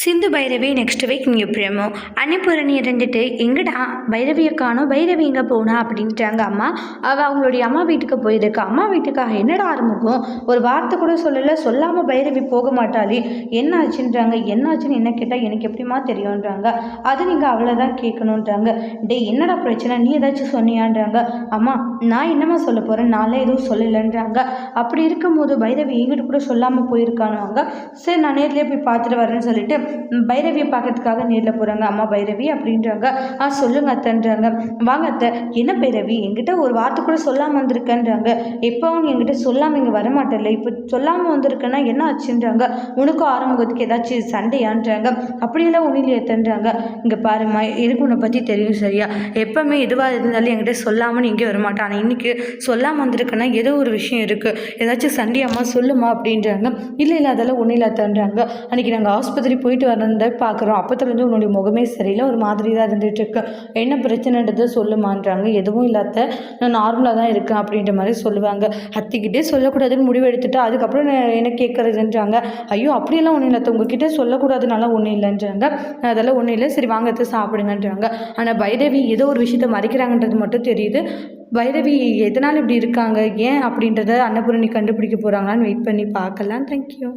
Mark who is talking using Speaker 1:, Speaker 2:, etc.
Speaker 1: Sindhu Bhairavi next week new promo. Annapoorani இருந்துட்டு எங்கடா பைரவியை காணோம்? பைரவி எங்கே போனா? அப்படின்ட்டாங்க அம்மா. அவள் அவங்களுடைய அம்மா வீட்டுக்கு போயிருக்கா. அம்மா வீட்டுக்காக என்னடா ஆரம்பிக்கும் ஒரு வார்த்தை கூட சொல்லலை. சொல்லாமல் பைரவி போக மாட்டாளே. என்ன ஆச்சுன்றாங்க என்ன ஆச்சுன்னு என்ன கேட்டால் எனக்கு எப்படிமா தெரியுன்றாங்க அது நீங்கள் அவளை தான் கேட்கணுன்றாங்க டேய் என்னடா பிரச்சனை? நீ ஏதாச்சும் சொன்னியான்றாங்க. அம்மா நான் என்னம்மா சொல்ல போகிறேன் நான்லாம் எதுவும் சொல்லலைன்றாங்க. அப்படி இருக்கும்போது பைரவி எங்கிட்ட கூட சொல்லாமல் போயிருக்கானுவாங்க. சரி நான் நேர்லேயே போய் பார்த்துட்டு வரேன்னு சொல்லிட்டு பைரவியை பார்க்கறதுக்காக நேரில் போகிறாங்க அம்மா பைரவி அப்படின்றாங்க. ஆ சொல்லுங்க அத்தன்றாங்க. வாங்க அத்தை என்ன பைரவி? என்கிட்ட ஒரு வார்த்தை கூட சொல்லாமல் வந்திருக்கேன்றாங்க. எப்போவும் நீ என்கிட்ட சொல்லாமல் இங்கே வரமாட்டேல்ல? இப்போ சொல்லாமல் வந்திருக்கேன்னா என்ன ஆச்சுன்றாங்க? உனக்கும் ஆரம்பத்துக்கு ஏதாச்சும் சண்டையான்றாங்க. அப்படியெல்லாம் ஒன்றும் தன்றாங்க இங்கே பாரும்மா எனக்கு உன்னை பற்றி தெரியும் சரியா? எப்போவுமே எதுவாக இருந்தாலும் என்கிட்ட சொல்லாமல் இங்கே வரமாட்டேன் ஆனால் இன்றைக்கி சொல்லாமல் வந்திருக்கேன்னா ஏதோ ஒரு விஷயம் இருக்குது ஏதாச்சும் சண்டையாம்மா சொல்லுமா அப்படின்றாங்க. இல்லை இல்லை அதெல்லாம் ஒன்றும் இல்லாதன்றாங்க அன்றைக்கி நாங்கள் ஆஸ்பத்திரி போய் போயிட்டு வரதை பார்க்குறோம். அப்போத்துலேருந்து உன்னுடைய முகமே சரியில்லை. ஒரு மாதிரி தான் இருந்துட்டு இருக்கு என்ன பிரச்சனைன்றதை சொல்லுமான்றாங்க. எதுவும் இல்லாத நான் நார்மலாக தான் இருக்கேன் அப்படின்ற மாதிரி சொல்லுவாங்க. அத்திக்கிட்டே சொல்லக்கூடாதுன்னு முடிவு எடுத்துட்டு அதுக்கப்புறம் என்ன கேட்குறதுன்றாங்க. ஐயோ அப்படியெல்லாம் ஒன்றும் இல்லை உங்ககிட்ட சொல்லக்கூடாதுனால ஒன்றும் இல்லைன்றாங்க. அதெல்லாம் ஒன்றும் இல்லை. சரி வாங்க சாப்பிடுங்கன்றாங்க. ஆனால் பைரவி ஏதோ ஒரு விஷயத்த மறைக்கிறாங்கன்றது மட்டும் தெரியுது. பைரவி எதனால் இப்படி இருக்காங்க? ஏன் அப்படின்றத அன்னபூரணி கண்டுபிடிக்க போகிறாங்களான்னு வெயிட் பண்ணி பார்க்கலாம். தேங்க்யூ